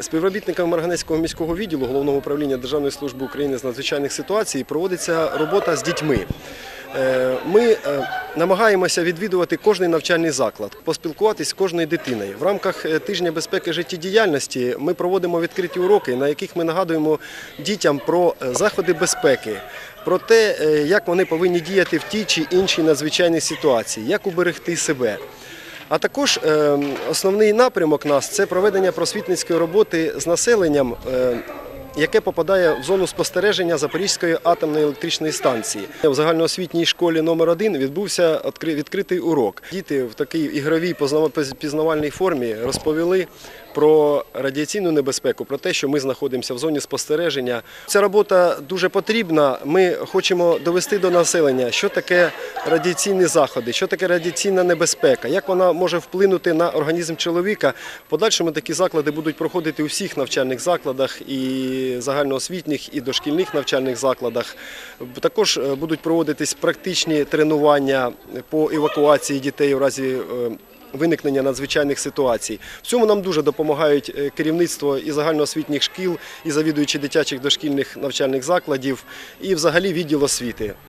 Співробітниками Марганецького міського відділу головного управління Державної служби України з надзвичайних ситуацій проводиться робота з дітьми. Е, Ми е, намагаємося відвідувати кожний навчальний заклад, поспілкуватись з кожною дитиною. В рамках е, тижня безпеки життєдіяльності ми проводимо відкриті уроки, на яких ми нагадуємо дітям про заходи безпеки, про те, як вони повинні діяти в тій чи іншій надзвичайній ситуації, як уберегти себе. А також е, основний напрямок нас це проведення просвітницької роботи з населенням. е, Яке попадає в зону спостереження Запорізької атомної електричної станції в загальноосвітній школі номер 1 відбувся відкри- відкритий урок. Діти в такій ігровій пізнавальній формі розповіли про радіаційну небезпеку, про те, що ми знаходимося в зоні спостереження. Ця робота дуже потрібна. Ми хочемо довести до населення, що таке радіаційні заходи, що таке радіаційна небезпека, як вона може вплинути на організм чоловіка. Подальшому такі заклади будуть проходити у всіх навчальних закладах і загальноосвітніх, і дошкільних навчальних закладах. Також е, будуть проводитись практичні тренування по евакуації дітей у разі. Виникнення надзвичайних ситуацій в цьому нам дуже допомагають е, керівництво і загальноосвітніх шкіл, і завідуючі дитячих дошкільних навчальних закладів, і взагалі відділ освіти.